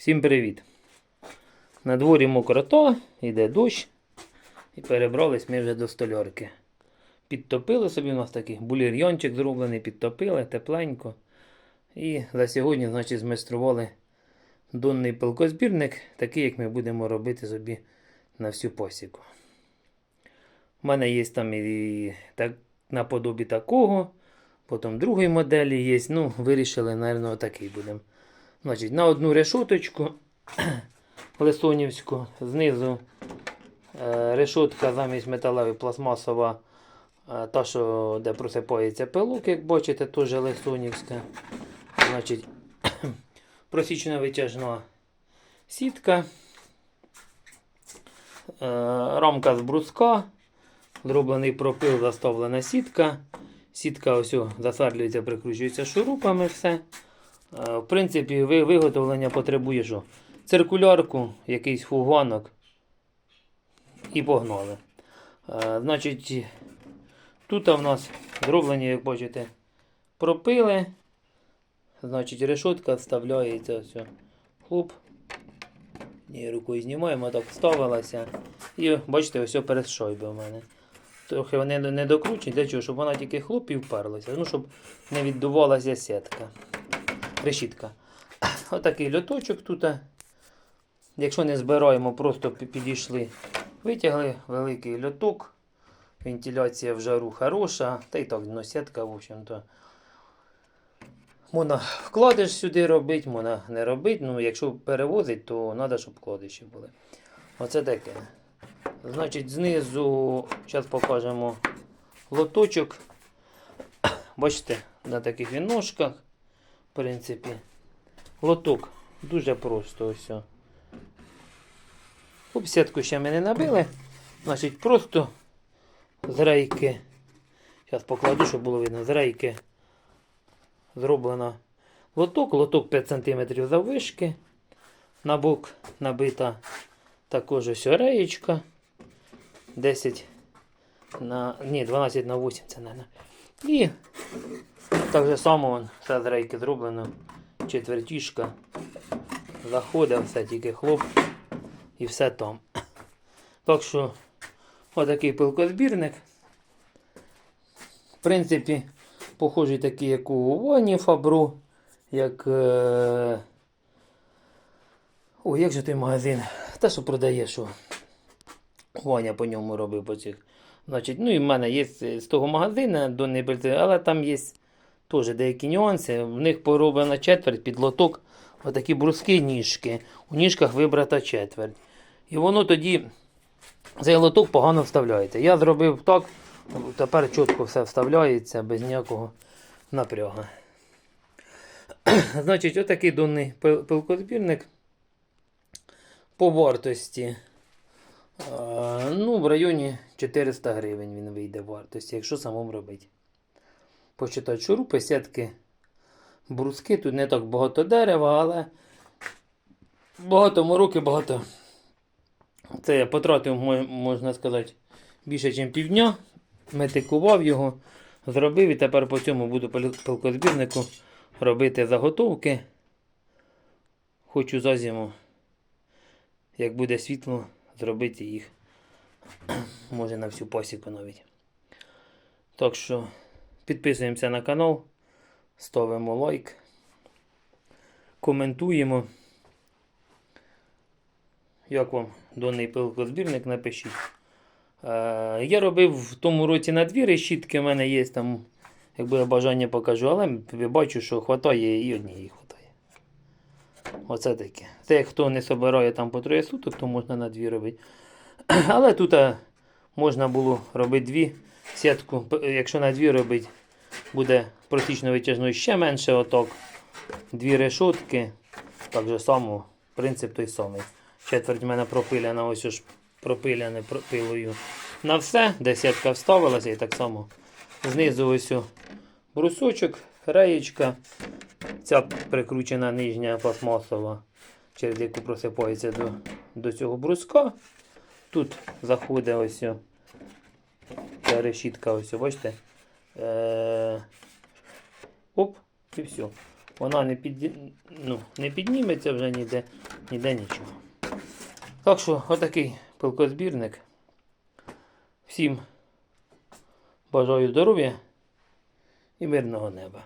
Всім привіт! На дворі мокрота, йде дощ. І перебрались ми вже до столярки. Підтопили собі у нас такий бульйончик зроблений, підтопили тепленько. І за сьогодні, значить, змайстрували донний пилкозбірник, такий, як ми будемо робити собі на всю посіку. У мене є там і так, наподобі такого, потім другої моделі є. Ну, вирішили, мабуть, отакий будемо. Значить, на одну решоточку лисонівську, знизу е, решотка замість металевої пластмасова, е, та, що де просипається пилок, як бачите, теж лисонівська. Значить, просічна витяжна сітка, е, рамка з бруска, зроблений пропил, заставлена сітка. Сітка ось о, прикручується шурупами, все. Е, В принципі, виготовлення потребує що? Циркулярку, якийсь фуганок і погнали. Е, Значить, тут в нас зроблені, як бачите, пропили. Значить, решетка вставляється все. Хлоп. Ні, рукою знімаємо, так вставилася. І бачите, ось перед шойби у мене. Трохи вони не докручені, для чого? Щоб вона тільки хлоп і вперлася. Ну, щоб не віддувалася сітка решітка. Отакий льоточок тут. Якщо не збираємо, просто підійшли, витягли великий льоток. Вентиляція в жару хороша. Та й так, сітка, в общем-то. Можна вкладиш сюди робити, можна не робити. Ну, якщо перевозить, то треба, щоб вкладиші були. Оце таке. Значить, знизу, зараз покажемо лоточок. Бачите, на таких він ножках в принципі. Лоток дуже просто ось. о. Обсітку ще ми не набили. Значить, просто з рейки. Зараз покладу, щоб було видно. З рейки зроблено лоток. Лоток 5 см заввишки. На бок набита також ось реєчка. 10 на. Ні, 12 на 8 це не. І так же само вон, все з рейки зроблено. Четвертішка. Заходить, все тільки хлоп і все там. Так що, отакий пилкозбірник. В принципі, похожий такий, як у Воні Фабру, як. Е... Ой, як же той магазин? Те, що продає, що Ваня по ньому робив по цих. Значить, ну і в мене є з того магазину Донний Бельце, але там є теж деякі нюанси. В них пороблена четверть під лоток, отакі бруски ніжки. У ніжках вибрата четверть. І воно тоді цей лоток погано вставляється. Я зробив так, тепер чітко все вставляється без ніякого напрягу. Значить, отакий донний пил- пилкозбірник по вартості. Е, Ну, в районі 400 гривень він вийде вартості, якщо самому робити. Почитати шурупи, сітки, бруски. Тут не так багато дерева, але багато мороки, багато. Це я потратив, можна сказати, більше, ніж півдня. Метикував його, зробив і тепер по цьому буду пилкозбірнику робити заготовки. Хочу за зиму, як буде світло, зробити їх. Може на всю посіку навіть. Так що підписуємося на канал, ставимо лайк, коментуємо. Як вам даний пилкозбірник, напишіть. Е, я робив в тому році на дві решітки, в мене є там, якби я бажання покажу, але бачу, що хватає і однієї хватає. Оце таке. Як хто не собирає там по троє суток, то можна на дві робити. Але тут е, можна було робити дві сітку. Якщо на дві робити, буде практично витяжної ще менше оток. Дві решотки. Так же само, принцип той самий. Четверть в мене пропиляна, ось ж пропиляне про- пилою. На все, де сітка вставилася, і так само знизу ось брусочок, реєчка. Ця прикручена нижня пластмасова, через яку просипається до, до цього бруска. Тут заходить ось ця решітка, ось, бачите. Е, оп, і все. вона не, під, ну, не підніметься вже ніде, ніде нічого. Так що, отакий пилкозбірник. Всім бажаю здоров'я і мирного неба.